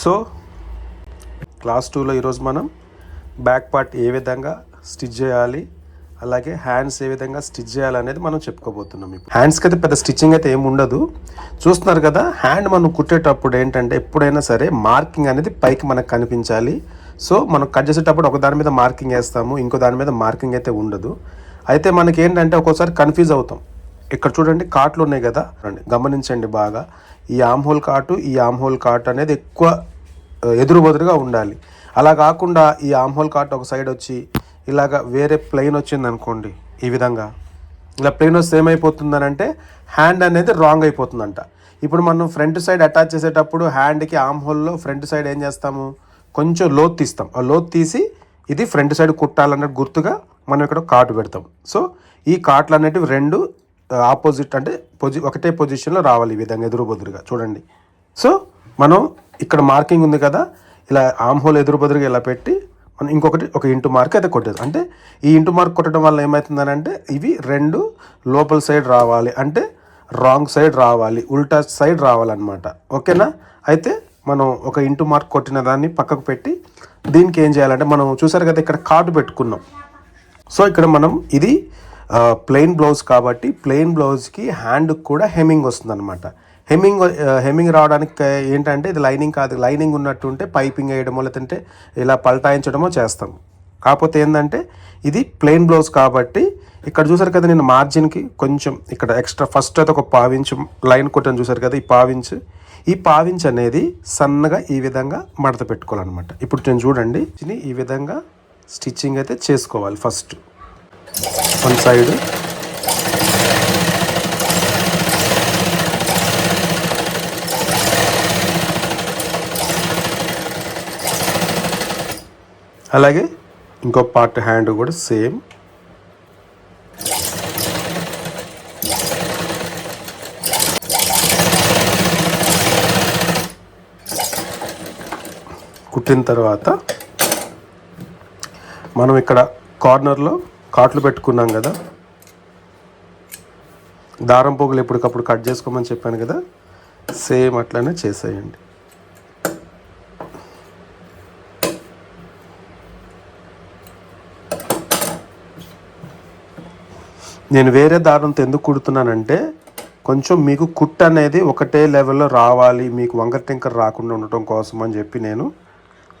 So class టూలో ఈరోజు మనం బ్యాక్ పార్ట్ ఏ విధంగా స్టిచ్ చేయాలి అలాగే హ్యాండ్స్ ఏ విధంగా స్టిచ్ చేయాలి అనేది మనం చెప్పుకోబోతున్నాం ఇప్పుడు. హ్యాండ్స్కి అయితే పెద్ద స్టిచ్చింగ్ అయితే ఏమి ఉండదు. చూస్తున్నారు కదా హ్యాండ్ మనం కుట్టేటప్పుడు ఏంటంటే ఎప్పుడైనా సరే మార్కింగ్ అనేది పైకి మనకు కనిపించాలి. సో మనం కట్ చేసేటప్పుడు ఒక దాని మీద మార్కింగ్ వేస్తాము ఇంకో దాని మీద మార్కింగ్ అయితే ఉండదు. అయితే మనకి ఏంటంటే ఒక్కోసారి కన్ఫ్యూజ్ అవుతాం. ఇక్కడ చూడండి కాట్లు ఉన్నాయి కదా. గమనించండి బాగా. ఈ ఆమ్ హోల్ కాటు ఈ ఆమ్ హోల్ కాటు అనేది ఎక్కువ ఎదురు బదురుగా ఉండాలి. అలా కాకుండా ఈ ఆమ్ హోల్ కాట్ ఒక సైడ్ వచ్చి ఇలాగ వేరే ప్లెయిన్ వచ్చింది అనుకోండి ఈ విధంగా. ఇలా ప్లెయిన్ వస్తే ఏమైపోతుందని అంటే హ్యాండ్ అనేది రాంగ్ అయిపోతుందంట. ఇప్పుడు మనం ఫ్రంట్ సైడ్ అటాచ్ చేసేటప్పుడు హ్యాండ్కి ఆమ్ హోల్లో ఫ్రంట్ సైడ్ ఏం చేస్తాము? కొంచెం లోత్ తీస్తాం. ఆ లోత్ తీసి ఇది ఫ్రంట్ సైడ్ కుట్టాలన్నట్టు గుర్తుగా మనం ఇక్కడ కాటు పెడతాం. సో ఈ కాట్లు అనేటివి రెండు ఆపోజిట్ అంటే పొజి ఒకటే పొజిషన్లో రావాలి ఈ విధంగా ఎదురు బదురుగా. చూడండి. సో మనం ఇక్కడ మార్కింగ్ ఉంది కదా ఇలా ఆమ్ హోల్ ఎదురు బదురుగా ఇలా పెట్టి మనం ఇంకొకటి ఒక ఇంటు మార్క్ అయితే కొట్టేది అంటే ఈ ఇంటు మార్క్ కొట్టడం వల్ల ఏమవుతుందని అంటే ఇవి రెండు లోపల సైడ్ రావాలి. అంటే రాంగ్ సైడ్ రావాలి ఉల్టా సైడ్ రావాలన్నమాట. ఓకేనా? అయితే మనం ఒక ఇంటు మార్క్ కొట్టిన దాన్ని పక్కకు పెట్టి దీనికి ఏం చేయాలంటే మనం చూసారు కదా ఇక్కడ కార్డు పెట్టుకున్నాం. సో ఇక్కడ మనం ఇది ప్లెయిన్ బ్లౌజ్ కాబట్టి ప్లెయిన్ బ్లౌజ్కి హ్యాండ్కి కూడా హెమ్మింగ్ వస్తుంది అనమాట హెమ్మింగ్ హెమ్మింగ్ రావడానికి ఏంటంటే ఇది లైనింగ్ కాదు లైనింగ్ ఉన్నట్టు ఉంటే పైపింగ్ వేయడమో లేదంటే ఇలా పల్టాయించడమో చేస్తాం. కాకపోతే ఏంటంటే ఇది ప్లెయిన్ బ్లౌజ్ కాబట్టి ఇక్కడ చూసారు కదా నేను మార్జిన్కి కొంచెం ఇక్కడ ఎక్స్ట్రా ఫస్ట్ అయితే ఒక పావించు లైన్ కొట్టని చూసారు కదా ఈ పావించు ఈ పావించ్ అనేది సన్నగా ఈ విధంగా మడత పెట్టుకోవాలన్నమాట. ఇప్పుడు నేను చూడండి ఈ విధంగా స్టిచ్చింగ్ అయితే చేసుకోవాలి ఫస్ట్ వన్ సైడ్ అలాగే ఇంకో పార్ట్ హ్యాండ్ కూడా సేమ్. కుట్టిన తర్వాత మనం ఇక్కడ కార్నర్లో కాట్లు పెట్టుకున్నాం కదా. దారం పోగులు ఎప్పటికప్పుడు కట్ చేసుకోమని చెప్పాను కదా. సేమ్ అట్లనే చేసేయండి. నేను వేరే దారంతో ఎందుకు కుడుతున్నానంటే కొంచెం మీకు కుట్ అనేది ఒకటే లెవెల్లో రావాలి మీకు వంకర టింకర్ రాకుండా ఉండటం కోసం అని చెప్పి నేను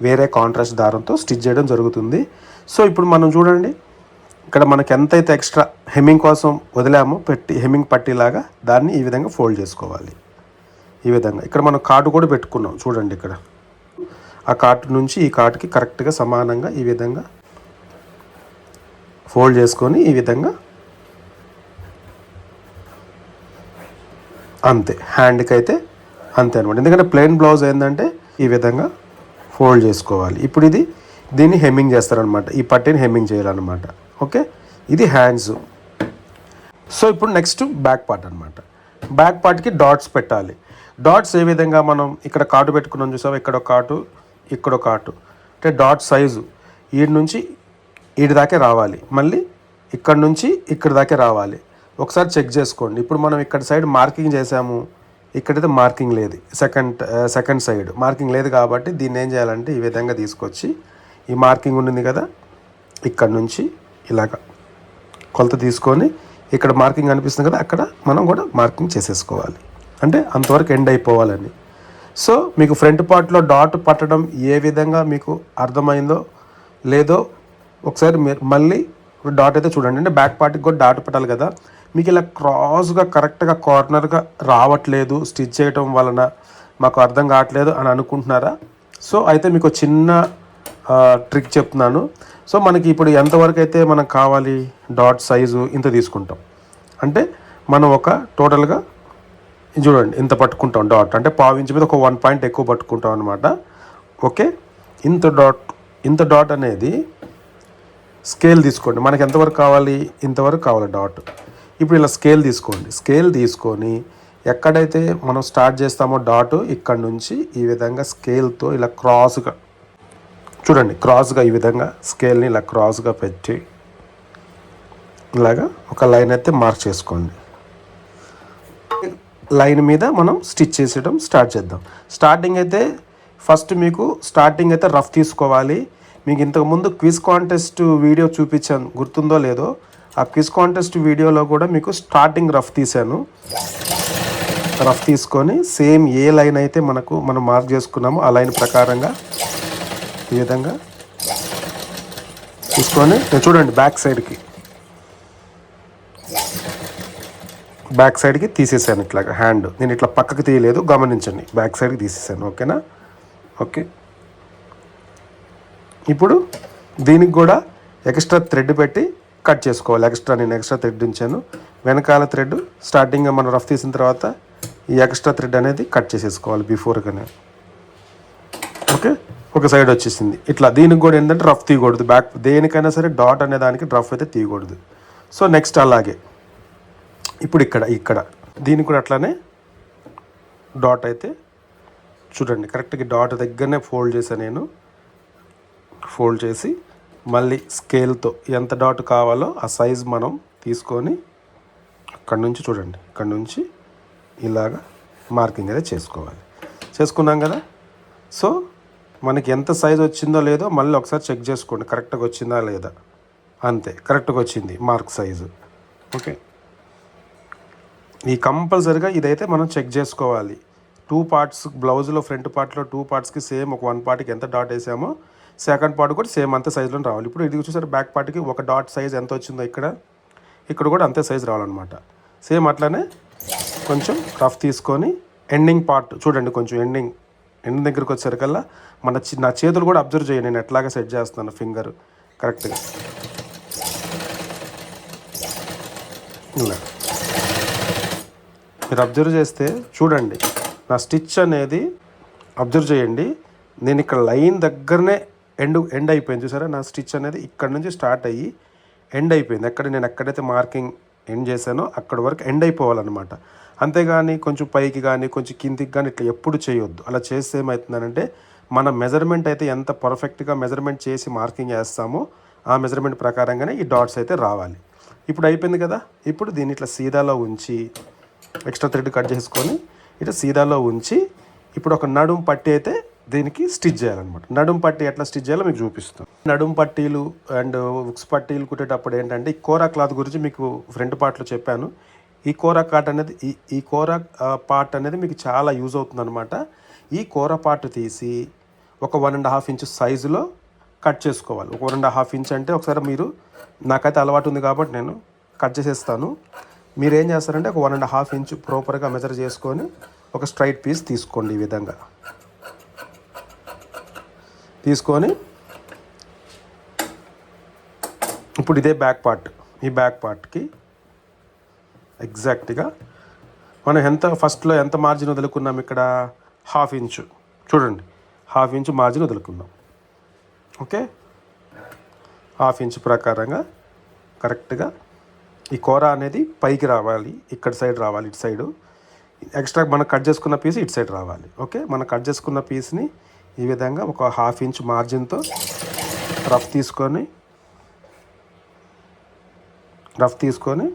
వేరే కాంట్రాస్ట్ దారంతో స్టిచ్ చేయడం జరుగుతుంది. సో ఇప్పుడు మనం చూడండి. ఇక్కడ మనకి ఎంతైతే ఎక్స్ట్రా హెమ్మింగ్ కోసం వదిలామో పెట్టి హెమ్మింగ్ పట్టీలాగా దాన్ని ఈ విధంగా ఫోల్డ్ చేసుకోవాలి. ఈ విధంగా. ఇక్కడ మనం కార్డు కూడా పెట్టుకున్నాం. చూడండి ఇక్కడ. ఆ కార్డు నుంచి ఈ కార్డుకి కరెక్ట్గా సమానంగా ఈ విధంగా ఫోల్డ్ చేసుకొని ఈ విధంగా అంతే. హ్యాండ్కి అయితే అంతే అనమాట ఎందుకంటే ప్లెయిన్ బ్లౌజ్ ఏంటంటే ఈ విధంగా ఫోల్డ్ చేసుకోవాలి. ఇప్పుడు ఇది దీన్ని హెమ్మింగ్ చేస్తారనమాట ఈ పట్టీని హెమ్మింగ్ చేయాలన్నమాట. ఓకే? ఇది హ్యాండ్స్. సో ఇప్పుడు నెక్స్ట్ బ్యాక్ పార్ట్ అనమాట బ్యాక్ పార్ట్కి డాట్స్ పెట్టాలి. డాట్స్ ఏ విధంగా మనం ఇక్కడ కాటు పెట్టుకున్నాం చూసాం ఇక్కడ ఒక కాటు ఇక్కడ ఒక కాటు అంటే డాట్ సైజు. ఈడి నుంచి ఈడి దాకే రావాలి. మళ్ళీ ఇక్కడ నుంచి ఇక్కడ దాకే రావాలి. ఒకసారి చెక్ చేసుకోండి. ఇప్పుడు మనం ఇక్కడ సైడ్ మార్కింగ్ చేసాము ఇక్కడైతే మార్కింగ్ లేదు. Second second side. మార్కింగ్ లేదు కాబట్టి దీన్ని ఏం చేయాలంటే ఈ విధంగా తీసుకొచ్చి ఈ మార్కింగ్ ఉంది కదా? ఇక్కడ నుంచి ఇలాగ కొలత తీసుకొని ఇక్కడ మార్కింగ్ అనిపిస్తుంది కదా అక్కడ మనం కూడా మార్కింగ్ చేసేసుకోవాలి. అంటే అంతవరకు ఎండ్ అయిపోవాలని. సో మీకు ఫ్రంట్ పార్ట్లో డాట్ పట్టడం ఏ విధంగా మీకు అర్థమైందో లేదో ఒకసారి మీరు మళ్ళీ డాట్ అయితే చూడండి. అంటే బ్యాక్ పార్ట్కి కూడా డాట్ పెట్టాలి కదా. మీకు ఇలా క్రాస్గా కరెక్ట్గా కార్నర్గా రావట్లేదు స్టిచ్ చేయటం వలన మాకు అర్థం కావట్లేదు అని అనుకుంటున్నారా? సో అయితే మీకు చిన్న ట్రిక్ చెప్తున్నాను. సో మనకి ఇప్పుడు ఎంతవరకు అయితే మనకు కావాలి డాట్ సైజు ఇంత తీసుకుంటాం. అంటే మనం ఒక టోటల్గా ఇది చూడండి ఇంత పట్టుకుంటాం డాట్. అంటే పావు ఇంచు మీద ఒక వన్ పాయింట్ ఎక్కువ పట్టుకుంటాం అనమాట ఓకే? ఇంత డాట్ ఇంత డాట్ అనేది స్కేల్ తీసుకోండి. మనకి ఎంతవరకు కావాలి? ఇంతవరకు కావాలి డాట్. ఇప్పుడు ఇలా స్కేల్ తీసుకోండి. స్కేల్ తీసుకొని ఎక్కడైతే మనం స్టార్ట్ చేస్తామో డాట్ ఇక్కడ నుంచి ఈ విధంగా స్కేల్తో ఇలా క్రాస్గా చూడండి క్రాస్గా ఈ విధంగా స్కేల్ని ఇలా క్రాస్గా పెట్టి ఇలాగా ఒక లైన్ అయితే మార్క్ చేసుకోండి. లైన్ మీద మనం స్టిచ్ చేసేయడం స్టార్ట్ చేద్దాం. స్టార్టింగ్ అయితే ఫస్ట్ మీకు స్టార్టింగ్ అయితే రఫ్ తీసుకోవాలి. మీకు ఇంతకుముందు క్విజ్ కాంటెస్ట్ వీడియో చూపించాను గుర్తుందో లేదో ఆ క్విజ్ కాంటెస్ట్ వీడియోలో కూడా మీకు స్టార్టింగ్ రఫ్ తీశాను. రఫ్ తీసుకొని సేమ్ ఏ లైన్ అయితే మనకు మనం మార్క్ చేసుకున్నామో ఆ లైన్ ప్రకారంగా ఈ విధంగా తీసుకొని చూడండి బ్యాక్ సైడ్కి బ్యాక్ సైడ్కి తీసేసాను ఇట్లాగా హ్యాండ్. నేను ఇట్లా పక్కకి తీయలేదు గమనించండి. బ్యాక్ సైడ్కి తీసేసాను ఓకేనా? ఓకే. ఇప్పుడు దీనికి కూడా ఎక్స్ట్రా థ్రెడ్ పెట్టి కట్ చేసుకోవాలి. ఎక్స్ట్రా నేను ఎక్స్ట్రా థ్రెడ్ ఉంచాను. వెనకాల థ్రెడ్ స్టార్టింగ్గా మనం రఫ్ తీసిన తర్వాత ఈ ఎక్స్ట్రా థ్రెడ్ అనేది కట్ చేసేసుకోవాలి బిఫోర్గానే ఓకే? ఒక సైడ్ వచ్చేసింది. ఇట్లా దీనికి కూడా ఏంటంటే రఫ్ తీయకూడదు. బ్యాక్ దేనికైనా సరే డాట్ అనే దానికి రఫ్ అయితే తీయకూడదు. సో నెక్స్ట్ అలాగే. ఇప్పుడు ఇక్కడ ఇక్కడ. దీనికి కూడా అట్లానే డాట్ అయితే చూడండి. కరెక్ట్గా డాట్ దగ్గరనే ఫోల్డ్ చేశాను నేను. ఫోల్డ్ చేసి మళ్ళీ స్కేల్తో ఎంత డాట్ కావాలో ఆ సైజ్ మనం తీసుకొని అక్కడ నుంచి చూడండి. ఇక్కడ నుంచి ఇలాగా మార్కింగ్ అయితే చేసుకోవాలి. చేసుకున్నాం కదా? సో మనకి ఎంత సైజ్ వచ్చిందో లేదో మళ్ళీ ఒకసారి చెక్ చేసుకోండి. కరెక్ట్గా వచ్చిందా లేదా? అంతే. కరెక్ట్గా వచ్చింది మార్క్ సైజు ఓకే ఈ కంపల్సరిగా ఇదైతే మనం చెక్ చేసుకోవాలి. టూ పార్ట్స్ బ్లౌజ్లో ఫ్రంట్ పార్ట్లో టూ పార్ట్స్కి సేమ్ ఒక వన్ పార్ట్కి ఎంత డాట్ వేసామో సెకండ్ పార్ట్ కూడా సేమ్ అంతే సైజులో రావాలి. ఇప్పుడు ఇది చూసారు బ్యాక్ పార్ట్కి ఒక డాట్ సైజ్ ఎంత వచ్చిందో ఇక్కడ? ఇక్కడ కూడా అంతే సైజ్ రావాలన్నమాట. సేమ్ అట్లానే కొంచెం రఫ్ తీసుకొని ఎండింగ్ పార్ట్ చూడండి కొంచెం ఎండింగ్ ఎండ్ దగ్గరికి వచ్చేసరికల్లా మన చి- నా చేతులు కూడా అబ్జర్వ్ చేయండి నేను ఎట్లాగా సెట్ చేస్తున్నాను ఫింగర్. కరెక్ట్గా. ఇలా మీరు అబ్జర్వ్ చేస్తే చూడండి నా స్టిచ్ అనేది అబ్జర్వ్ చేయండి. నేను ఇక్కడ లైన్ దగ్గరనే ఎండ్ ఎండ్ అయిపోయింది చూసారా? నా స్టిచ్ అనేది ఇక్కడ నుంచి స్టార్ట్ అయ్యి ఎండ్ అయిపోయింది. ఎక్కడ నేను ఎక్కడైతే మార్కింగ్ ఎండ్ చేశానో అక్కడ వరకు ఎండ్ అయిపోవాలన్నమాట. అంతేగాని కొంచెం పైకి కానీ కొంచెం కిందికి కానీ ఇట్లా ఎప్పుడు చేయొద్దు. అలా చేస్తే ఏమవుతుందనంటే మన మెజర్మెంట్ అయితే ఎంత పర్ఫెక్ట్గా మెజర్మెంట్ చేసి మార్కింగ్ వేస్తామో ఆ మెజర్మెంట్ ప్రకారంగానే ఈ డాట్స్ అయితే రావాలి. ఇప్పుడు అయిపోయింది కదా? ఇప్పుడు దీన్ని ఇట్లా సీదాలో ఉంచి ఎక్స్ట్రా థ్రెడ్ కట్ చేసుకొని ఇట్లా సీదాలో ఉంచి ఇప్పుడు ఒక నడుం పట్టి అయితే దీనికి స్టిచ్ చేయాలన్నమాట. నడుం పట్టి ఎట్లా స్టిచ్ చేయాలో మీకు చూపిస్తాను నడుం పట్టీలు అండ్ ఉక్స్ పట్టీలు కుట్టేటప్పుడు ఏంటంటే ఈ కోరా క్లాత్ గురించి మీకు ఫ్రంట్ పార్ట్లో చెప్పాను. ఈ కూర కాట్ అనేది ఈ ఈ కూర పార్ట్ అనేది మీకు చాలా యూజ్ అవుతుంది అనమాట ఈ కూర పార్ట్ తీసి ఒక వన్ అండ్ హాఫ్ ఇంచ్ సైజులో కట్ చేసుకోవాలి. ఒక వన్ అండ్ హాఫ్ ఇంచ్ అంటే ఒకసారి మీరు నాకైతే అలవాటు ఉంది కాబట్టి నేను కట్ చేసేస్తాను. మీరు ఏం చేస్తారంటే ఒక వన్ అండ్ హాఫ్ ఇంచ్ ప్రాపర్గా మెజర్ చేసుకొని ఒక స్ట్రైట్ పీస్ తీసుకోండి ఈ విధంగా. తీసుకొని ఇప్పుడు ఇదే బ్యాక్ పార్ట్ ఈ బ్యాక్ పార్ట్కి ఎగ్జాక్ట్గా మనం ఎంత ఫస్ట్లో ఎంత మార్జిన్ వదులుకున్నాం ఇక్కడ? హాఫ్ ఇంచు చూడండి. హాఫ్ ఇంచు మార్జిన్ వదులుకున్నాం. ఓకే హాఫ్ ఇంచ్ ప్రకారంగా కరెక్ట్గా ఈ కూర అనేది పైకి రావాలి. ఇక్కడ సైడ్ రావాలి ఇటు సైడు ఎక్స్ట్రా మనం కట్ చేసుకున్న పీస్ ఇటు సైడ్ రావాలి. ఓకే మనం కట్ చేసుకున్న పీస్ని ఈ విధంగా ఒక హాఫ్ ఇంచ్ మార్జిన్తో రఫ్ తీసుకొని రఫ్ తీసుకొని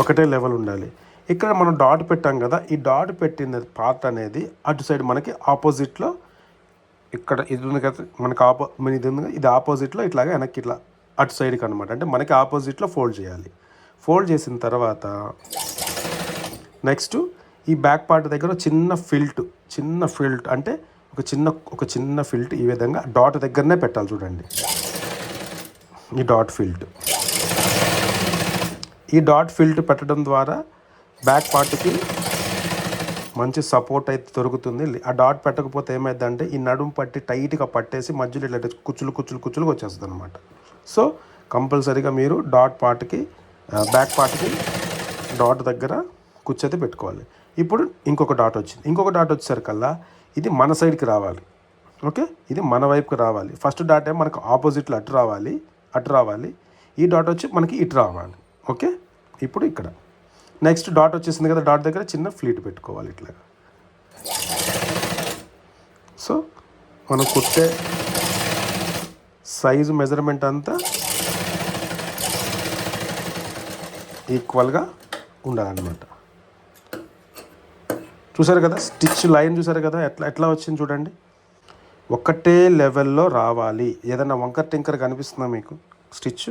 ఒకటే లెవెల్ ఉండాలి. ఇక్కడ మనం డాట్ పెట్టాం కదా ఈ డాట్ పెట్టిన పార్ట్ అనేది అటు సైడ్ మనకి ఆపోజిట్లో ఇక్కడ ఇది ఉంది కదా మనకి ఆపో మన ఇది ఉంది ఇది ఆపోజిట్లో ఇట్లాగా వెనక్కి ఇట్లా అటు సైడ్కి అనమాట అంటే మనకి ఆపోజిట్లో ఫోల్డ్ చేయాలి. ఫోల్డ్ చేసిన తర్వాత నెక్స్ట్ ఈ బ్యాక్ పార్ట్ దగ్గర చిన్న ఫిల్ట్ చిన్న ఫిల్ట్ అంటే ఒక చిన్న ఒక చిన్న ఫిల్ట్ ఈ విధంగా డాట్ దగ్గరనే పెట్టాలి చూడండి. ఈ డాట్ ఫిల్ట్. ఈ డాట్ ఫిల్ట్ పెట్టడం ద్వారా బ్యాక్ పార్ట్కి మంచి సపోర్ట్ అయితే దొరుకుతుంది. ఆ డాట్ పెట్టకపోతే ఏమైందంటే ఈ నడుము పట్టి టైట్గా పట్టేసి మధ్యలో ఇట్లా కుచ్చులు కుచ్చులు కుచ్చులుగా వచ్చేస్తుంది అనమాట సో కంపల్సరీగా మీరు డాట్ పార్ట్కి బ్యాక్ పార్ట్కి డాట్ దగ్గర కుచ్చైతే పెట్టుకోవాలి. ఇప్పుడు ఇంకొక డాట్ వచ్చింది. ఇంకొక డాట్ వచ్చేసరికల్లా ఇది మన సైడ్కి రావాలి. ఓకే ఇది మన వైపుకి రావాలి. ఫస్ట్ డాట్ ఏమో మనకు ఆపోజిట్లో అటు రావాలి అటు రావాలి. ఈ డాట్ వచ్చి మనకి ఇటు రావాలి. ఓకే? ఇప్పుడు ఇక్కడ. నెక్స్ట్ డాట్ వచ్చేసింది కదా డాట్ దగ్గర చిన్న ఫ్లీట్ పెట్టుకోవాలి ఇట్లా. సో మనం కుట్టే సైజు మెజర్మెంట్ అంతా ఈక్వల్గా ఉండాలన్నమాట. చూసారు కదా స్టిచ్ లైన్ చూసారు కదా ఎట్లా ఎట్లా వచ్చింది చూడండి. ఒకటే లెవెల్లో రావాలి. ఏదైనా వంకర్ టింకర్ కనిపిస్తుందా మీకు? స్టిచ్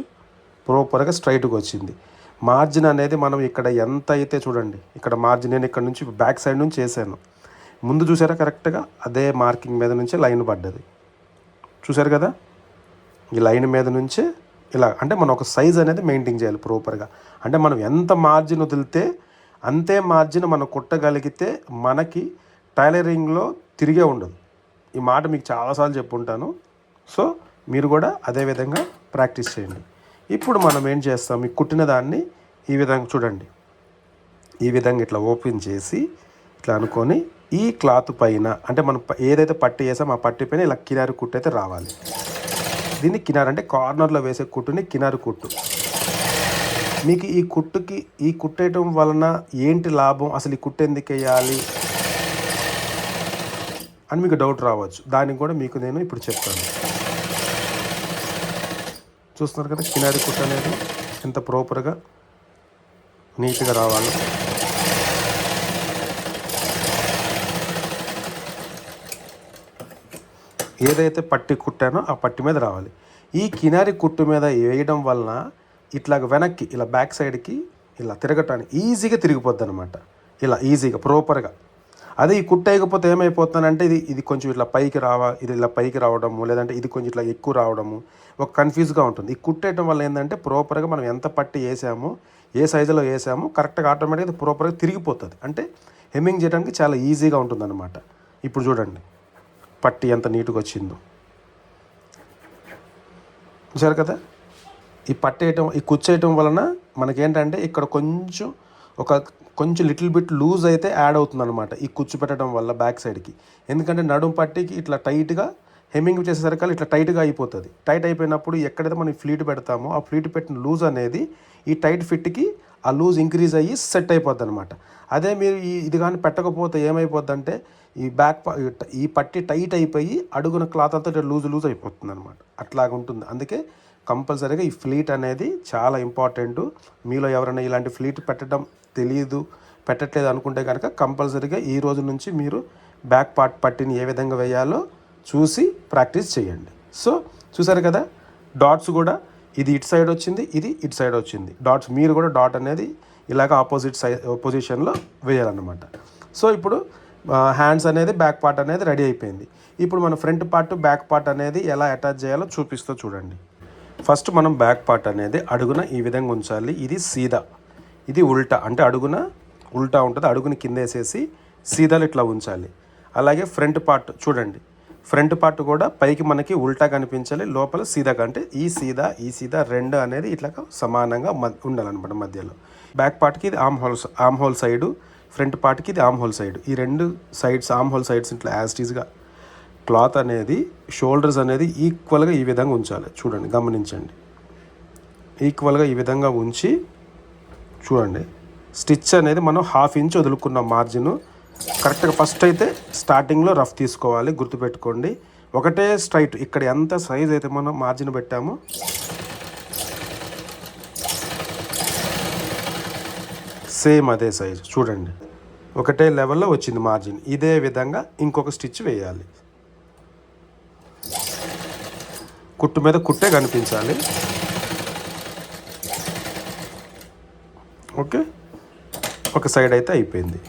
ప్రోపర్గా స్ట్రైట్గా వచ్చింది. మార్జిన్ అనేది మనం ఇక్కడ ఎంత అయితే చూడండి ఇక్కడ మార్జిన్ నేను ఇక్కడ నుంచి బ్యాక్ సైడ్ నుంచి చేశాను. ముందు చూసారా కరెక్ట్గా? అదే మార్కింగ్ మీద నుంచే లైన్ పడ్డది. చూసారు కదా? ఈ లైన్ మీద నుంచే ఇలా అంటే మనం ఒక సైజ్ అనేది మెయింటైన్ చేయాలి ప్రాపర్గా. అంటే మనం ఎంత మార్జిన్ వదిలితే అంతే మార్జిన్ మనం కుట్టగలిగితే మనకి టైలరింగ్లో తిరిగే ఉండదు. ఈ మాట మీకు చాలాసార్లు చెప్పుంటాను. సో మీరు కూడా అదే విధంగా ప్రాక్టీస్ చేయండి. ఇప్పుడు మనం ఏం చేస్తాం? ఈ కుట్టిన దాన్ని ఈ విధంగా చూడండి. ఈ విధంగా ఇట్లా ఓపెన్ చేసి ఇట్లా అనుకొని ఈ క్లాత్ పైన అంటే మనం ఏదైతే పట్టి వేసామో ఆ పట్టి పైన ఇలా కినారు కుట్టు అయితే రావాలి. దీన్ని కినారు అంటే కార్నర్లో వేసే కుట్టుని కినారు కుట్టు. మీకు ఈ కుట్టుకి ఈ కుట్టేయటం వలన ఏంటి లాభం? అసలు ఈ కుట్టు ఎందుకు వేయాలి? అని మీకు డౌట్ రావచ్చు. దానికి కూడా మీకు నేను ఇప్పుడు చెప్తాను. చూస్తున్నారు కదా కినారి కుట్ట అనేది ఎంత ప్రాపర్గా నీట్గా రావాలి. ఏదైతే పట్టి కుట్టానో ఆ పట్టి మీద రావాలి. ఈ కినారి కుట్టు మీద వేయడం వలన ఇట్లా వెనక్కి ఇలా బ్యాక్ సైడ్కి ఇలా తిరగటానికి ఈజీగా తిరిగిపోద్ది అనమాట ఇలా ఈజీగా ప్రాపర్గా అదే ఈ కుట్టు వేయకపోతే ఏమైపోతుందంటే ఇది ఇది కొంచెం ఇట్లా పైకి రావా ఇది ఇలా పైకి రావడము లేదంటే ఇది కొంచెం ఇట్లా ఎక్కువ రావడము ఒక కన్ఫ్యూజ్గా ఉంటుంది. ఈ కుట్టేయటం వల్ల ఏంటంటే ప్రాపర్గా మనం ఎంత పట్టి వేసామో ఏ సైజులో వేసామో కరెక్ట్గా ఆటోమేటిక్గా ప్రాపర్గా తిరిగిపోతుంది. అంటే హెమ్మింగ్ చేయడానికి చాలా ఈజీగా ఉంటుందన్నమాట. ఇప్పుడు చూడండి. పట్టి ఎంత నీట్గా వచ్చిందో. చూసారు కదా? ఈ పట్టేయటం ఈ కుచ్చేయటం వలన మనకేంటంటే ఇక్కడ కొంచెం ఒక కొంచెం లిటిల్ బిట్ లూజ్ అయితే యాడ్ అవుతుంది అనమాట ఈ కుచ్చు పెట్టడం వల్ల బ్యాక్ సైడ్కి. ఎందుకంటే నడుం పట్టికి ఇట్లా టైట్గా హెమ్మింగ్ చేసేసరికి ఇట్లా టైట్గా అయిపోతుంది. టైట్ అయిపోయినప్పుడు ఎక్కడైతే మనం ఫ్లీట్ పెడతామో ఆ ఫ్లీట్ పెట్టిన లూజ్ అనేది ఈ టైట్ ఫిట్కి ఆ లూజ్ ఇంక్రీజ్ అయ్యి సెట్ అయిపోద్ది అనమాట అదే మీరు ఈ ఇది కానీ పెట్టకపోతే ఏమైపోద్ది అంటే ఈ బ్యాక్ ఈ పట్టి టైట్ అయిపోయి అడుగున క్లాత్ అంతా లూజ్ లూజ్ అయిపోతుంది అనమాట అట్లాగా ఉంటుంది. అందుకే కంపల్సరీగా ఈ ఫ్లీట్ అనేది చాలా ఇంపార్టెంట్. మీలో ఎవరైనా ఇలాంటి ఫ్లీట్ పెట్టడం తెలియదు పెట్టట్లేదు అనుకుంటే కనుక కంపల్సరీగా ఈ రోజు నుంచి మీరు బ్యాక్ పార్ట్ పట్టిని ఏ విధంగా వేయాలో చూసి ప్రాక్టీస్ చేయండి. సో చూసారు కదా డాట్స్ కూడా ఇది ఇటు సైడ్ వచ్చింది ఇది ఇటు సైడ్ వచ్చింది. డాట్స్ మీరు కూడా డాట్ అనేది ఇలాగ ఆపోజిట్ సై పొజిషన్లో వేయాలన్నమాట. సో ఇప్పుడు హ్యాండ్స్ అనేది బ్యాక్ పార్ట్ అనేది రెడీ అయిపోయింది. ఇప్పుడు మన ఫ్రంట్ పార్ట్ బ్యాక్ పార్ట్ అనేది ఎలా అటాచ్ చేయాలో చూపిస్తూ చూడండి. ఫస్ట్ మనం బ్యాక్ పార్ట్ అనేది అడుగున ఈ విధంగా ఉంచాలి. ఇది సీదా. ఇది ఉల్టా. అంటే అడుగున ఉల్టా ఉంటుంది అడుగుని కింద వేసేసి సీదాలు ఇట్లా ఉంచాలి. అలాగే ఫ్రంట్ పార్ట్ చూడండి. ఫ్రంట్ పార్ట్ కూడా పైకి మనకి ఉల్టా కనిపించాలి లోపల సీదా అంటే ఈ సీదా ఈ సీదా రెండు అనేది ఇట్లా సమానంగా మ ఉండాలన్నమాట మధ్యలో. బ్యాక్ పార్ట్కి ఇది arm hole arm hole side front పార్ట్కి ఇది ఆమ్ హోల్ సైడ్. ఈ రెండు సైడ్స్ ఆమ్ హోల్ సైడ్స్ ఇట్లా యాస్టీస్గా క్లాత్ అనేది షోల్డర్స్ అనేది ఈక్వల్గా ఈ విధంగా ఉంచాలి. చూడండి గమనించండి. ఈక్వల్గా ఈ విధంగా ఉంచి చూడండి. స్టిచ్ అనేది మనం హాఫ్ ఇంచ్ వదులుకున్న మార్జిన్ కరెక్ట్గా ఫస్ట్ అయితే స్టార్టింగ్లో రఫ్ తీసుకోవాలి గుర్తుపెట్టుకోండి. ఒకటే స్ట్రైట్ ఇక్కడ ఎంత సైజ్ అయితే మనం మార్జిన్ పెట్టామో. సేమ్ అదే సైజ్ చూడండి. ఒకటే లెవెల్లో వచ్చింది మార్జిన్ ఇదే విధంగా ఇంకొక స్టిచ్ వేయాలి. కుట్టు మీద కుట్టే కనిపించాలి. ఓకే? ఒక సైడ్ అయితే అయిపోయింది.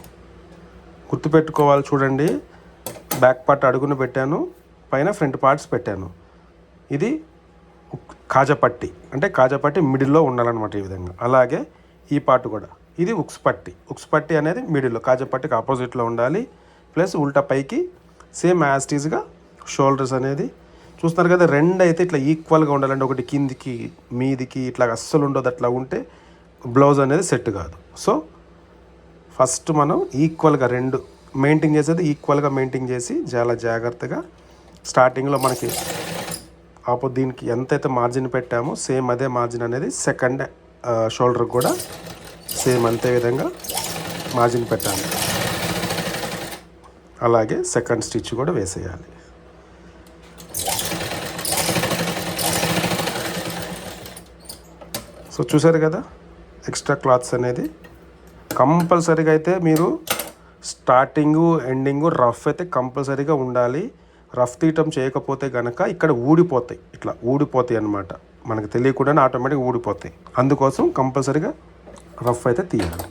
గుర్తుపెట్టుకోవాలి చూడండి. బ్యాక్ పార్ట్ అడుగున పెట్టాను పైన ఫ్రంట్ పార్ట్స్ పెట్టాను. ఇది కాజపట్టి అంటే కాజపట్టి మిడిల్లో ఉండాలన్నమాట ఈ విధంగా. అలాగే ఈ పార్ట్ కూడా. ఇది ఉక్స్ పట్టి. ఉక్స్ పట్టి అనేది మిడిల్లో కాజపట్టికి ఆపోజిట్లో ఉండాలి. ప్లస్ ఉల్టా పైకి సేమ్ యాస్టీజ్గా షోల్డర్స్ అనేది. చూస్తున్నారు కదా రెండు అయితే ఇట్లా ఈక్వల్గా ఉండాలండి ఒకటి కిందికి మీదికి ఇట్లా అస్సలు ఉండదు అట్లా ఉంటే బ్లౌజ్ అనేది సెట్ కాదు. సో ఫస్ట్ మనం ఈక్వల్గా రెండు మెయింటైన్ చేసేది ఈక్వల్గా మెయింటైన్ చేసి చాలా జాగ్రత్తగా స్టార్టింగ్లో మనకి ఆపో దీనికి ఎంతైతే మార్జిన్ పెట్టామో సేమ్ అదే మార్జిన్ అనేది సెకండ్ షోల్డర్కి కూడా సేమ్ అంతే విధంగా మార్జిన్ పెట్టాలి. అలాగే సెకండ్ స్టిచ్ కూడా వేసేయాలి. సో చూసారు కదా? ఎక్స్ట్రా క్లాత్స్ అనేది కంపల్సరీగా అయితే మీరు స్టార్టింగు ఎండింగు రఫ్ అయితే కంపల్సరీగా ఉండాలి. రఫ్ తీయటం చేయకపోతే కనుక ఇక్కడ ఊడిపోతాయి. ఇట్లా ఊడిపోతాయి అన్నమాట. మనకు తెలియకుండానే ఆటోమేటిక్గా ఊడిపోతాయి. అందుకోసం కంపల్సరీగా రఫ్ అయితే తీయాలి.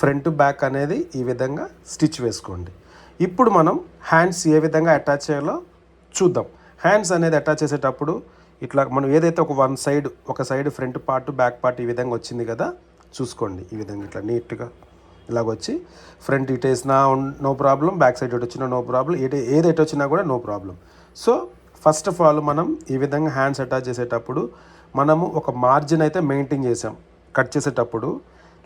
ఫ్రంట్ బ్యాక్ అనేది ఈ విధంగా స్టిచ్ వేసుకోండి. ఇప్పుడు మనం హ్యాండ్స్ ఏ విధంగా అటాచ్ చేయాలో చూద్దాం. హ్యాండ్స్ అనేది అటాచ్ చేసేటప్పుడు ఇట్లా మనం ఏదైతే ఒక వన్ సైడ్ ఒక side front part back part ఈ విధంగా వచ్చింది కదా చూసుకోండి ఈ విధంగా ఇట్లా నీట్గా ఇలాగ వచ్చి ఫ్రంట్ ఇటు వేసినా నో ప్రాబ్లం బ్యాక్ సైడ్ ఇటు వచ్చినా నో ప్రాబ్లం ఇటు ఏది ఎటు వచ్చినా కూడా no problem. So first of all మనం ఈ విధంగా హ్యాండ్స్ అటాచ్ చేసేటప్పుడు మనము ఒక మార్జిన్ అయితే మెయింటైన్ చేసాం. కట్ చేసేటప్పుడు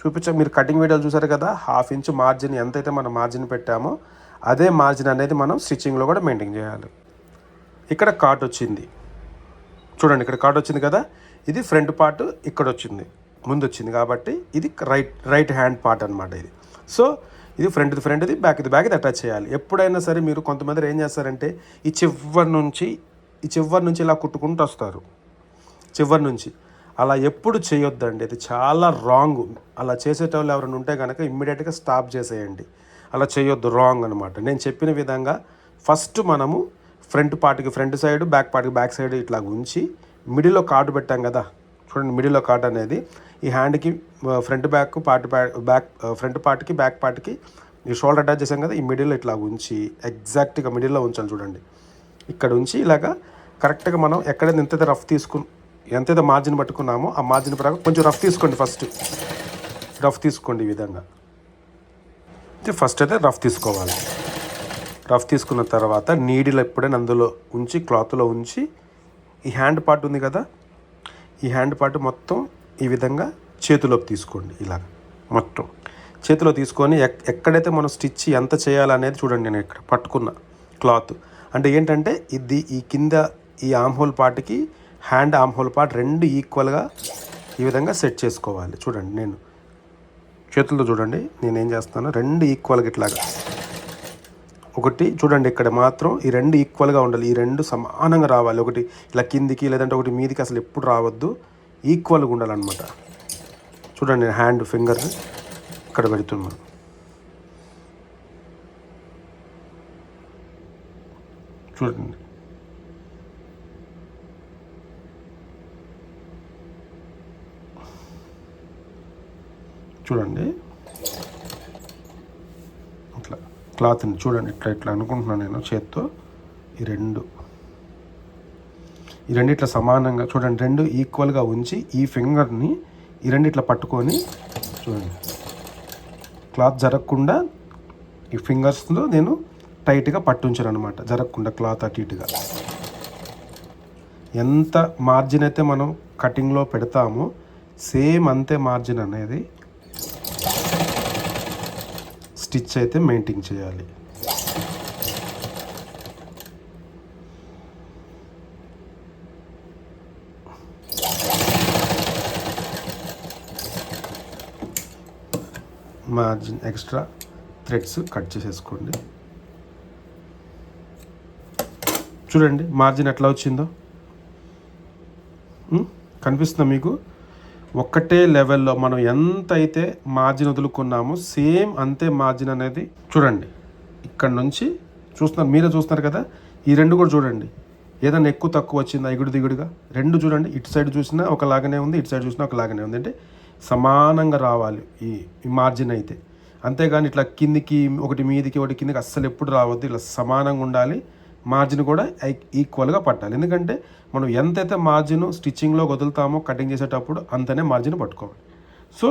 చూపించాం మీరు కటింగ్ వీడియోలు చూసారు కదా హాఫ్ ఇంచ్ మార్జిన్ ఎంతైతే మనం మార్జిన్ పెట్టామో అదే మార్జిన్ అనేది మనం స్టిచ్చింగ్లో కూడా మెయింటైన్ చేయాలి. ఇక్కడ కాట్ వచ్చింది. చూడండి ఇక్కడ కార్డ్ వచ్చింది కదా? ఇది ఫ్రంట్ పార్ట్ ఇక్కడ వచ్చింది ముందు వచ్చింది కాబట్టి ఇది రైట్ రైట్ హ్యాండ్ పార్ట్ అనమాట ఇది. సో ఇది ఫ్రంట్ది ఫ్రంట్ది బ్యాక్ది బ్యాక్ది బ్యాక్ ఇది అటాచ్ చేయాలి. ఎప్పుడైనా సరే మీరు కొంతమంది ఏం చేస్తారంటే ఈ చివరి నుంచి ఈ చివరి నుంచి ఇలా కుట్టుకుంటూ వస్తారు. చివరి నుంచి. అలా ఎప్పుడు చేయొద్దండి. ఇది చాలా రాంగ్ అలా చేసేటోళ్ళు ఎవరైనా ఉంటే కనుక ఇమ్మీడియట్గా స్టాప్ చేసేయండి. అలా చేయొద్దు రాంగ్ అనమాట నేను చెప్పిన విధంగా ఫస్ట్ మనము ఫ్రంట్ పార్ట్కి ఫ్రంట్ సైడ్ బ్యాక్ పార్ట్కి బ్యాక్ సైడ్ ఇట్లా ఉంచి మిడిల్లో కార్డు పెట్టాం కదా. చూడండి మిడిల్లో కార్డ్ అనేది. ఈ హ్యాండ్కి front back part back front పార్ట్కి బ్యాక్ పార్ట్కి ఈ షోల్డర్ అటాచ్ చేసాం కదా ఈ మిడిల్లో ఇట్లా ఉంచి ఎగ్జాక్ట్గా మిడిల్లో ఉంచాలి చూడండి. ఇక్కడ ఉంచి ఇలాగా కరెక్ట్గా మనం ఎక్కడైనా ఎంతైతే రఫ్ తీసుకు ఎంతైతే మార్జిన్ పట్టుకున్నామో ఆ మార్జిన్ ప్రకారం కొంచెం రఫ్ తీసుకోండి ఫస్ట్. రఫ్ తీసుకోండి ఈ విధంగా. ఫస్ట్ అయితే రఫ్ తీసుకోవాలి. రఫ్ తీసుకున్న తర్వాత నీడిలో ఎప్పుడైనా అందులో ఉంచి క్లాత్లో ఉంచి ఈ హ్యాండ్ పార్ట్ ఉంది కదా ఈ హ్యాండ్ పార్ట్ మొత్తం ఈ విధంగా చేతిలోకి తీసుకోండి ఇలా మొత్తం. చేతిలో తీసుకొని ఎక్- ఎక్కడైతే మనం స్టిచ్ ఎంత చేయాలనేది చూడండి నేను ఇక్కడ పట్టుకున్న క్లాత్. అంటే ఏంటంటే ఇది ఈ కింద ఈ ఆమ్ హోల్ పార్ట్కి హ్యాండ్ ఆమ్ హోల్ పార్ట్ రెండు ఈక్వల్గా ఈ విధంగా సెట్ చేసుకోవాలి. చూడండి నేను చేతులతో చూడండి నేను ఏం చేస్తాను రెండు ఈక్వల్గా ఇట్లాగా ఒకటి చూడండి ఇక్కడ మాత్రం ఈ రెండు ఈక్వల్గా ఉండాలి. ఈ రెండు సమానంగా రావాలి. ఒకటి ఇలా కిందికి లేదంటే ఒకటి మీదికి అసలు ఎప్పుడు రావద్దు. ఈక్వల్గా ఉండాలన్నమాట. చూడండి హ్యాండ్ ఫింగర్ ఇక్కడ పెడుతున్నాను చూడండి. చూడండి. ఇట్లా. క్లాత్ని చూడండి ఇట్లా ఇట్లా అనుకుంటున్నాను నేను చేత్తో. ఈ రెండు. ఈ రెండు ఇట్లా సమానంగా చూడండి రెండు ఈక్వల్గా ఉంచి ఈ ఫింగర్ని ఈ రెండు ఇట్లా పట్టుకొని చూడండి. క్లాత్ జరగకుండా ఈ ఫింగర్స్లో నేను టైట్గా పట్టుంచాను అనమాట జరగకుండా క్లాత్ అటు ఇటుగా. ఎంత మార్జిన్ అయితే మనం కటింగ్లో పెడతామో సేమ్ అంతే మార్జిన్ అనేది స్టిచ్ అయితే మెయింటైన్ చేయాలి. మార్జిన్ ఎక్స్ట్రా థ్రెడ్స్ కట్ చేసేసుకోండి. చూడండి మార్జిన్ ఎట్లా వచ్చిందో. కనిపిస్తుందా మీకు? ఒక్కటే లెవెల్లో మనం ఎంత అయితే మార్జిన్ వదులుకున్నామో సేమ్ అంతే మార్జిన్ అనేది చూడండి. ఇక్కడ నుంచి చూస్తున్నారు మీరే చూస్తున్నారు కదా? ఈ రెండు కూడా చూడండి. ఏదైనా ఎక్కువ తక్కువ వచ్చిందా ఎగుడు దిగుడుగా? రెండు చూడండి. ఇటు సైడ్ చూసినా ఒకలాగానే ఉంది ఇటు సైడ్ చూసినా ఒకలాగానే ఉంది. అంటే సమానంగా రావాలి ఈ ఈ మార్జిన్ అయితే. అంతేగాని ఇట్లా కిందికి ఒకటి మీదికి ఒకటి కిందికి అస్సలు ఎప్పుడు రావద్దు. ఇలా సమానంగా ఉండాలి. మార్జిన్ కూడా ఈక్వల్గా పట్టాలి. ఎందుకంటే మనం ఎంతైతే మార్జిన్ స్టిచ్చింగ్లో వదులుతామో కటింగ్ చేసేటప్పుడు అంతనే మార్జిన్ పట్టుకోవాలి. సో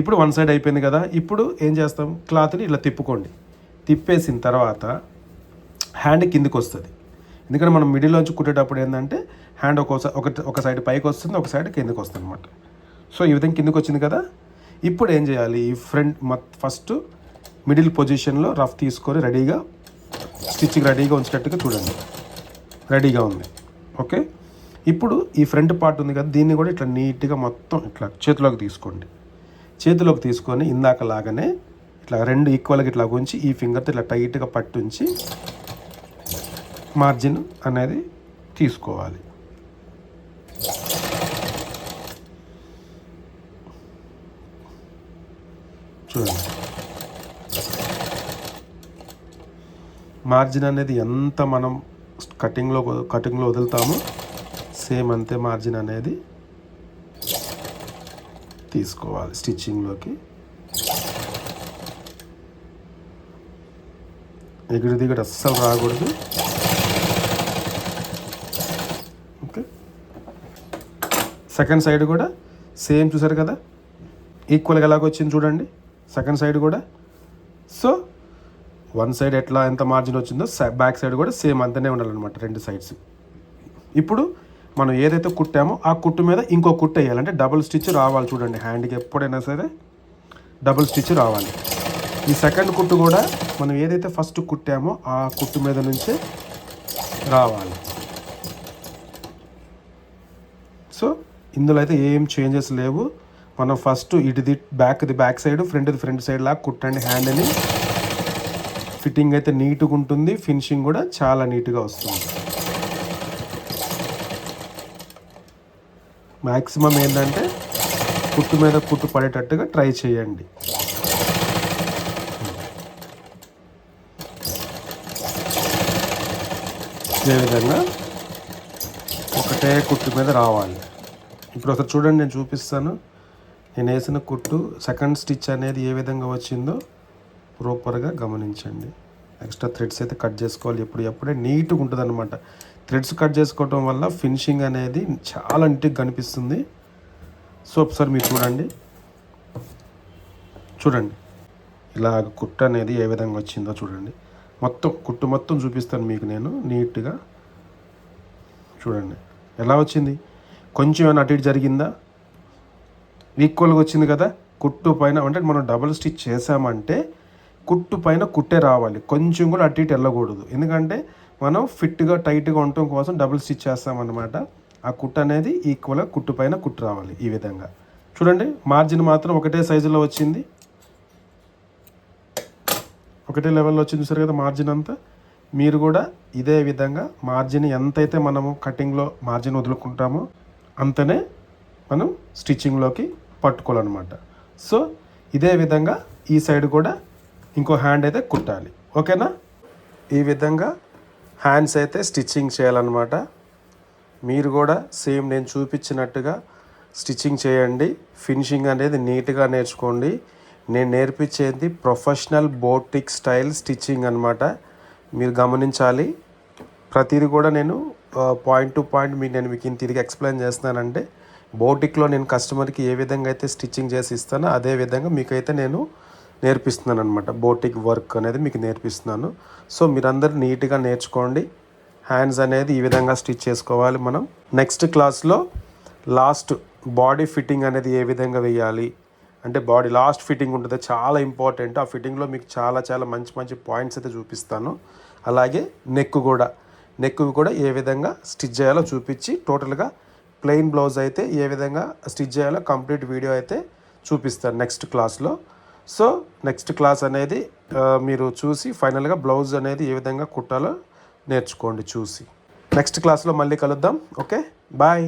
ఇప్పుడు వన్ సైడ్ అయిపోయింది కదా ఇప్పుడు ఏం చేస్తాం? క్లాత్ని ఇలా తిప్పుకోండి. తిప్పేసిన తర్వాత హ్యాండ్ కిందికి వస్తుంది. ఎందుకంటే మనం మిడిల్లోంచి కుట్టేటప్పుడు ఏంటంటే హ్యాండ్ ఒక ఒక ఒక సైడ్ పైకి వస్తుంది ఒక సైడ్ కిందకి వస్తుంది అనమాట సో ఈ విధంగా కిందికి వచ్చింది కదా ఇప్పుడు ఏం చేయాలి? ఈ ఫ్రంట్ ఫస్ట్ మిడిల్ పొజిషన్లో రఫ్ తీసుకొని రెడీగా స్టిచ్చింగ్ రెడీగా ఉంచేటట్టుగా చూడండి. రెడీగా ఉంది. ఓకే? ఇప్పుడు ఈ ఫ్రంట్ పార్ట్ ఉంది కదా దీన్ని కూడా ఇట్లా నీట్గా మొత్తం ఇట్లా చేతిలోకి తీసుకోండి. చేతిలోకి తీసుకొని ఇందాక లాగానే ఇట్లా రెండు ఈక్వల్గా ఇట్లా ఉంచి ఈ ఫింగర్తో ఇట్లా టైట్గా పట్టుంచి మార్జిన్ అనేది తీసుకోవాలి. చూడండి. మార్జిన్ అనేది ఎంత మనం కటింగ్లో కటింగ్లో వదులుతామో సేమ్ అంతే మార్జిన్ అనేది తీసుకోవాలి స్టిచ్చింగ్లోకి ఎగుడు దిగుడు అస్సలు రాకూడదు. ఓకే సెకండ్ సైడ్ కూడా సేమ్ చూసారు కదా? ఈక్వల్గా ఎలాగొచ్చింది చూడండి. సెకండ్ సైడ్ కూడా. సో వన్ సైడ్ ఎట్లా ఎంత మార్జిన్ వచ్చిందో బ్యాక్ సైడ్ కూడా సేమ్ అంతనే ఉండాలన్నమాట రెండు సైడ్స్. ఇప్పుడు మనం ఏదైతే కుట్టామో ఆ కుట్టు మీద ఇంకో కుట్టు వేయాలి అంటే డబుల్ స్టిచ్ రావాలి చూడండి హ్యాండ్కి ఎప్పుడైనా సరే డబుల్ స్టిచ్ రావాలి. ఈ సెకండ్ కుట్టు కూడా మనం ఏదైతే ఫస్ట్ కుట్టామో ఆ కుట్టు మీద నుంచే రావాలి. సో ఇందులో అయితే ఏం చేంజెస్ లేవు. మనం ఫస్ట్ ఇటుది బ్యాక్ది బ్యాక్ సైడ్ ఫ్రంట్ది ఫ్రంట్ సైడ్ లాగా కుట్టండి హ్యాండ్ని. ఫిట్టింగ్ అయితే నీట్గా ఉంటుంది ఫినిషింగ్ కూడా చాలా నీట్గా వస్తుంది. మ్యాక్సిమం ఏంటంటే కుట్టు మీద కుట్టు పడేటట్టుగా ట్రై చేయండి. ఇదే విధంగా ఒకటే కుట్టు మీద రావాలి. ఇప్పుడు ఒకసారి చూడండి నేను చూపిస్తాను. నేను వేసిన కుట్టు సెకండ్ స్టిచ్ అనేది ఏ విధంగా వచ్చిందో. ప్రాపర్గా గమనించండి. ఎక్స్ట్రా థ్రెడ్స్ అయితే కట్ చేసుకోవాలి ఎప్పుడు ఎప్పుడే. నీట్గా ఉంటుంది అనమాట థ్రెడ్స్ కట్ చేసుకోవటం వల్ల ఫినిషింగ్ అనేది చాలా నీట్గా కనిపిస్తుంది. సో ఒకసారి మీరు చూడండి. చూడండి. ఇలా కుట్టు అనేది ఏ విధంగా వచ్చిందో చూడండి. మొత్తం కుట్టు మొత్తం చూపిస్తాను మీకు నేను నీట్గా చూడండి. ఎలా వచ్చింది? కొంచెం ఏమైనా అటు ఇటు జరిగిందా? ఈక్వల్గా వచ్చింది కదా. కుట్టు పైన అంటే మనం డబుల్ స్టిచ్ చేసామంటే కుట్టు పైన కుట్టే రావాలి. కొంచెం కూడా అటు ఇటు వెళ్ళకూడదు. ఎందుకంటే మనం ఫిట్గా టైట్గా ఉండటం కోసం డబుల్ స్టిచ్ చేస్తామన్నమాట. ఆ కుట్టు అనేది ఈక్వల్గా కుట్టు పైన కుట్టు రావాలి ఈ విధంగా. చూడండి మార్జిన్ మాత్రం ఒకటే సైజులో వచ్చింది. ఒకటే లెవెల్లో వచ్చింది సరే కదా మార్జిన్ అంతా. మీరు కూడా ఇదే విధంగా మార్జిన్ ఎంతైతే మనము కటింగ్లో మార్జిన్ వదులుకుంటామో అంతనే మనం స్టిచ్చింగ్లోకి పట్టుకోవాలన్నమాట. సో ఇదే విధంగా ఈ సైడ్ కూడా ఇంకో హ్యాండ్ అయితే కుట్టాలి. ఓకేనా? ఈ విధంగా హ్యాండ్స్ అయితే స్టిచ్చింగ్ చేయాలన్నమాట. మీరు కూడా సేమ్ నేను చూపించినట్టుగా స్టిచ్చింగ్ చేయండి. ఫినిషింగ్ అనేది నీట్గా నేర్చుకోండి. నేను నేర్పించేది ప్రొఫెషనల్ బోటిక్ స్టైల్ స్టిచ్చింగ్ అనమాట మీరు గమనించాలి. ప్రతిది కూడా నేను పాయింట్ టు పాయింట్ మీకు నేను మీకు తిరిగి ఎక్స్ప్లెయిన్ చేస్తున్నానంటే బోటిక్లో నేను కస్టమర్కి ఏ విధంగా అయితే స్టిచ్చింగ్ చేసి ఇస్తానో అదే విధంగా మీకైతే నేను నేర్పిస్తున్నాను అనమాట బోటిక్ వర్క్ అనేది మీకు నేర్పిస్తున్నాను. సో మీరందరూ నీట్గా నేర్చుకోండి. హ్యాండ్స్ అనేది ఈ విధంగా స్టిచ్ చేసుకోవాలి మనం. నెక్స్ట్ క్లాస్లో లాస్ట్ బాడీ ఫిట్టింగ్ అనేది ఏ విధంగా వేయాలి? అంటే బాడీ లాస్ట్ ఫిట్టింగ్ ఉంటుంది చాలా ఇంపార్టెంట్ ఆ ఫిట్టింగ్లో మీకు చాలా చాలా మంచి మంచి పాయింట్స్ అయితే చూపిస్తాను. అలాగే నెక్ కూడా. నెక్ కూడా ఏ విధంగా స్టిచ్ చేయాలో చూపించి టోటల్గా ప్లెయిన్ బ్లౌజ్ అయితే ఏ విధంగా స్టిచ్ చేయాలో కంప్లీట్ వీడియో అయితే చూపిస్తాను నెక్స్ట్ క్లాస్లో సో నెక్స్ట్ క్లాస్ అనేది మీరు చూసి ఫైనల్గా బ్లౌజ్ అనేది ఏ విధంగా కుట్టాలో నేర్చుకోండి చూసి. నెక్స్ట్ క్లాస్లో మళ్ళీ కలుద్దాం. Okay bye